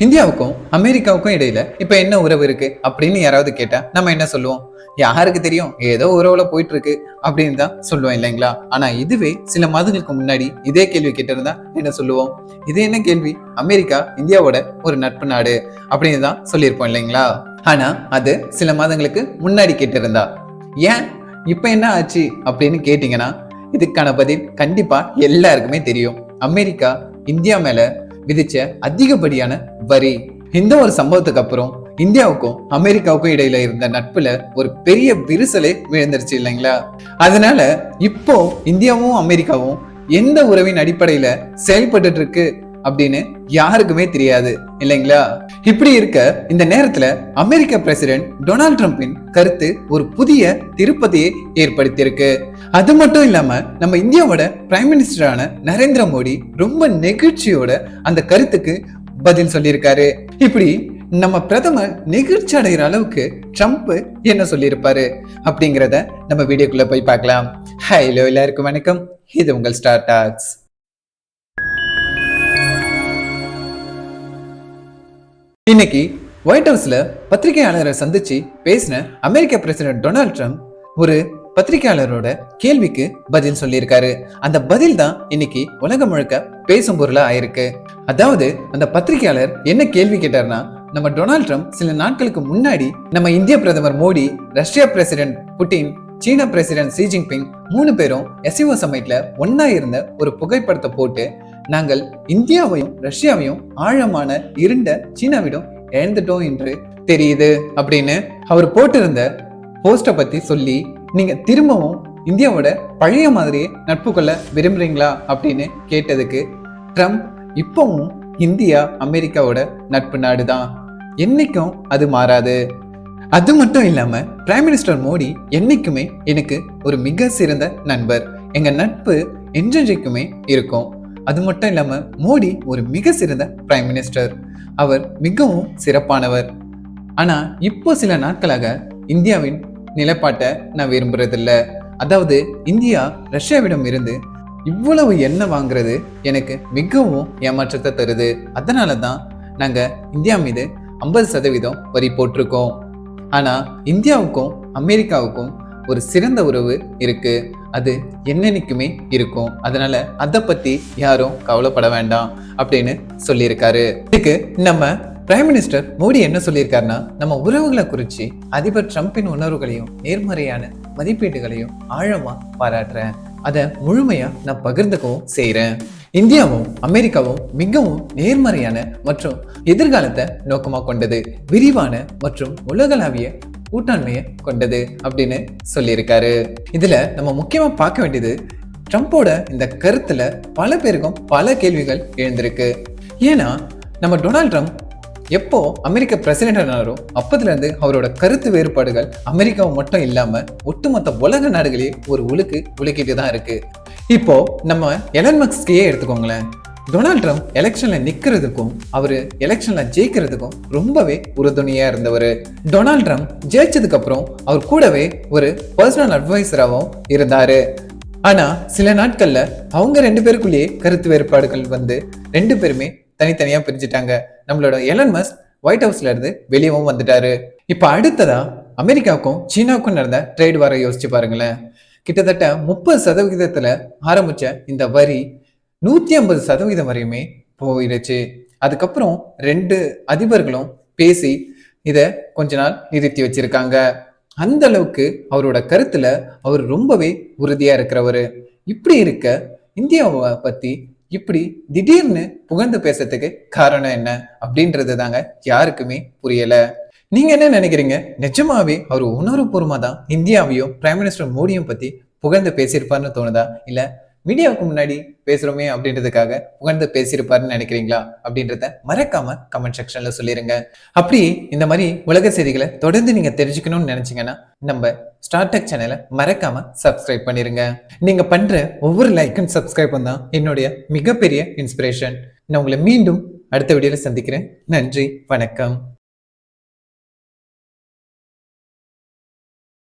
இந்தியாவுக்கும் அமெரிக்காவுக்கும் இடையில இப்ப என்ன உறவு இருக்கு அப்படின்னு யாராவது கேட்டா நம்ம என்ன சொல்லுவோம்? யாருக்கு தெரியும்? ஏதோ உறவுல போயிட்டு இருக்கு அப்படின்னு தான் சொல்லுவோம் இல்லைங்களா? ஆனா இதுவே சில மாதங்களுக்கு முன்னாடி இதே கேள்வி கேட்டிருந்தா என்ன சொல்லுவோம்? இது என்ன கேள்வி? அமெரிக்கா இந்தியாவோட ஒரு நட்பு நாடு அப்படின்னு தான் சொல்லியிருப்போம் இல்லைங்களா? ஆனா அது சில மாதங்களுக்கு முன்னாடி கேட்டிருந்தா. ஏன்? இப்ப என்ன ஆச்சு அப்படின்னு கேட்டீங்கன்னா இதுக்கான பதில் கண்டிப்பா எல்லாருக்குமே தெரியும். அமெரிக்கா இந்தியா மேல விதிச்ச அதிகப்படியான வரி. இந்த ஒரு சம்பவத்துக்கு அப்புறம் இந்தியாவுக்கும் அமெரிக்காவுக்கும் இடையில இருந்த நட்புல ஒரு பெரிய விரிசலே விழுந்துருச்சு இல்லைங்களா? அதனால இப்போ இந்தியாவும் அமெரிக்காவும் எந்த உறவின் அடிப்படையில செயல்பட்டு இருக்கு அப்படின்னு யாருக்குமே தெரியாது இல்லைங்களா? இப்படி இருக்க இந்த நேரத்துல அமெரிக்க பிரசிடென்ட் டொனால்ட் ட்ரம்பின் கருத்து ஒரு புதிய திருப்பதியை ஏற்படுத்தியிருக்கு. அது மட்டும் இல்லாம நம்ம இந்தியாவோட பிரைம் மினிஸ்டரான நரேந்திர மோடி ரொம்ப நெகிழ்ச்சியோட அந்த கருத்துக்கு பதில் சொல்லியிருக்காரு. இப்படி நம்ம பிரதமர் நெகிழ்ச்சி அடைகிற அளவுக்கு ட்ரம்ப் என்ன சொல்லியிருப்பாரு அப்படிங்கிறத நம்ம வீடியோக்குள்ள போய் பார்க்கலாம். ஹலோ எல்லாருக்கும் வணக்கம். இது உங்கள் ஸ்டார் டாக்ஸ் இன்னைக்கு ஒயிட் ஹவுஸ்ல பத்திரிகையாளரை சந்திச்சு பேசின அமெரிக்க பிரசிடென்ட் டொனால்ட் ட்ரம்ப் ஒரு பத்திரிகையாளரோட கேள்விக்கு பதில் சொல்லியிருக்காரு. அந்த பதில் தான் இன்னைக்கு உலகம் முழுக்க பேசும் பொருளா ஆயிருக்கு. அதாவது அந்த பத்திரிகையாளர் என்ன கேள்வி கேட்டார்னா நம்ம டொனால்ட் ட்ரம்ப் சில நாட்களுக்கு முன்னாடி நம்ம இந்திய பிரதமர் மோடி ரஷ்யா பிரசிடென்ட் புட்டின் சீன பிரசிடென்ட் ஷி ஜின்பிங் மூணு பேரும் எஸ்இஓ சமைட்ல ஒன்னா இருந்த ஒரு புகைப்படத்தை போட்டு நாங்கள் இந்தியாவையும் ரஷ்யாவையும் ஆழமான இருண்ட சீனாவிடம் இழந்துட்டோம் என்று தெரியுது அப்படின்னு அவர் போட்டிருந்த போஸ்டை பத்தி சொல்லி நீங்க திரும்பவும் இந்தியாவோட பழைய மாதிரியே நட்பு கொள்ள விரும்புறீங்களா? அப்படின்னு கேட்டதுக்கு ட்ரம்ப் இப்பவும் இந்தியா அமெரிக்காவோட நட்பு நாடு தான் என்னைக்கும் அது மாறாது. அது மட்டும் இல்லாம பிரைம் மினிஸ்டர் மோடி என்னைக்குமே எனக்கு ஒரு மிக சிறந்த நண்பர். எங்க நட்பு என்றென்றைக்குமே இருக்கும். அது மட்டும் இல்லாம மோடி ஒரு மிக சிறந்த பிரைம் மினிஸ்டர் அவர் மிகவும் சிறப்பானவர். ஆனா இப்போ சில நாட்களாக இந்தியாவின் நிலைப்பாட்டை நான் விரும்புறதில்ல. அதாவது இந்தியா ரஷ்யாவிடம் இருந்து இவ்வளவு எண்ணெய் வாங்குறது எனக்கு மிகவும் ஏமாற்றத்தை தருது. அதனால தான் நாங்கள் இந்தியா மீது ஐம்பது சதவீதம் வரி போட்டிருக்கோம். ஆனால் இந்தியாவுக்கும் அமெரிக்காவுக்கும் ஒரு சிறந்த உறவு இருக்கு. அது என்னன்னைக்குமே இருக்கும். அதனால அதை பத்தி யாரும் கவலைப்பட வேண்டாம் அப்படின்னு சொல்லியிருக்காரு. இதுக்கு நம்ம பிரைம் மினிஸ்டர் மோடி என்ன சொல்லியிருக்காருன்னா நம்ம உறவுகளை குறித்து அதிபர் ட்ரம்பின் உணர்வுகளையும் நேர்மறையான மதிப்பீடுகளையும் ஆழமாக பாராட்டுறேன். அதை முழுமையாக நான் பகிர்ந்துக்கவும் செய்கிறேன் இந்தியாவும் அமெரிக்காவும் மிகவும் நேர்மறையான மற்றும் எதிர்காலத்தை நோக்கமாக கொண்டது. விரிவான மற்றும் உலகளாவிய கூட்டாண்மையை கொண்டது அப்படின்னு சொல்லியிருக்காரு. இதுல நம்ம முக்கியமா பார்க்க வேண்டியது ட்ரம்ப்போட இந்த கருத்துல பல பேருக்கும் பல கேள்விகள் எழுந்திருக்கு. ஏன்னா நம்ம டொனால்ட் ட்ரம்ப் எப்போ அமெரிக்க பிரசிடென்ட் ஆனாரோ அவரோட கருத்து வேறுபாடுகள் அமெரிக்காவை மட்டும் இல்லாமல் ஒட்டுமொத்த உலக நாடுகளே ஒரு உலுக்கு உழுக்கிட்டு தான் இருக்கு. இப்போ நம்ம எலன்மக்ஸ்கையே எடுத்துக்கோங்களேன். டொனால்ட் ட்ரம்ப் எலெக்ஷன்ல நிக்கிறதுக்கும் அவரு எலெக்ஷன்ல ஜெயிக்கிறதுக்கும் ரொம்பவே உறுதுணையா இருந்தவர். டொனால்ட் ட்ரம்ப் ஜெயிச்சதுக்கு அப்புறம் அவர் கூடவே ஒரு பர்சனல் அட்வைசராகவும் இருந்தாரு. ஆனா சில நாட்கள்ல அவங்க ரெண்டு பேருக்குள்ளேயே கருத்து வேறுபாடுகள் வந்து ரெண்டு பேருமே தனித்தனியா பிரிஞ்சுட்டாங்க. நம்மளோட எலன் மஸ்க் ஒயிட் ஹவுஸ்ல இருந்து வெளியவும் வந்துட்டாரு. இப்ப அடுத்ததா அமெரிக்காவுக்கும் சீனாவுக்கும் நடந்த ட்ரேட் வார யோசிச்சு பாருங்களேன். கிட்டத்தட்ட முப்பது சதவிகிதத்துல ஆரம்பிச்ச இந்த வரி நூற்றி ஐம்பது சதவீதம் வரையுமே போயிடுச்சு. அதுக்கப்புறம் ரெண்டு அதிபர்களும் பேசி இதை கொஞ்ச நாள் நிறுத்தி வச்சிருக்காங்க. அந்த அளவுக்கு அவரோட கருத்துல அவர் ரொம்பவே உறுதியா இருக்கிறவர். இப்படி இருக்க இந்தியாவை பத்தி இப்படி திடீர்னு புகழ்ந்து பேசுறதுக்கு காரணம் என்ன? அப்படின்றது தாங்க யாருக்குமே புரியல. நீங்க என்ன நினைக்கிறீங்க? நிஜமாவே அவர் உணர்வுபூர்வமா தான் இந்தியாவையும் பிரைம் மினிஸ்டர் மோடியும் பத்தி புகழ்ந்து பேசியிருப்பாருன்னு தோணுதா? இல்ல மீடியாவுக்கு முன்னாடி பேசுகிறோமே அப்படின்றதுக்காக உகந்து பேசியிருப்பாருன்னு நினைக்கிறீங்களா அப்படின்றத மறக்காம கமெண்ட் செக்ஷன்ல சொல்லிருங்க. அப்படி இந்த மாதிரி உலக செய்திகளை தொடர்ந்து நீங்க தெரிஞ்சுக்கணும்னு நினைச்சீங்கன்னா நம்ம ஸ்டார்டக் சேனலை மறக்காம சப்ஸ்கிரைப் பண்ணிருங்க. நீங்க பண்ற ஒவ்வொரு லைக்கும் சப்ஸ்கிரைப்பும் தான் என்னுடைய மிகப்பெரிய இன்ஸ்பிரேஷன் நான் உங்களை மீண்டும் அடுத்த வீடியோல சந்திக்கிறேன். நன்றி வணக்கம்.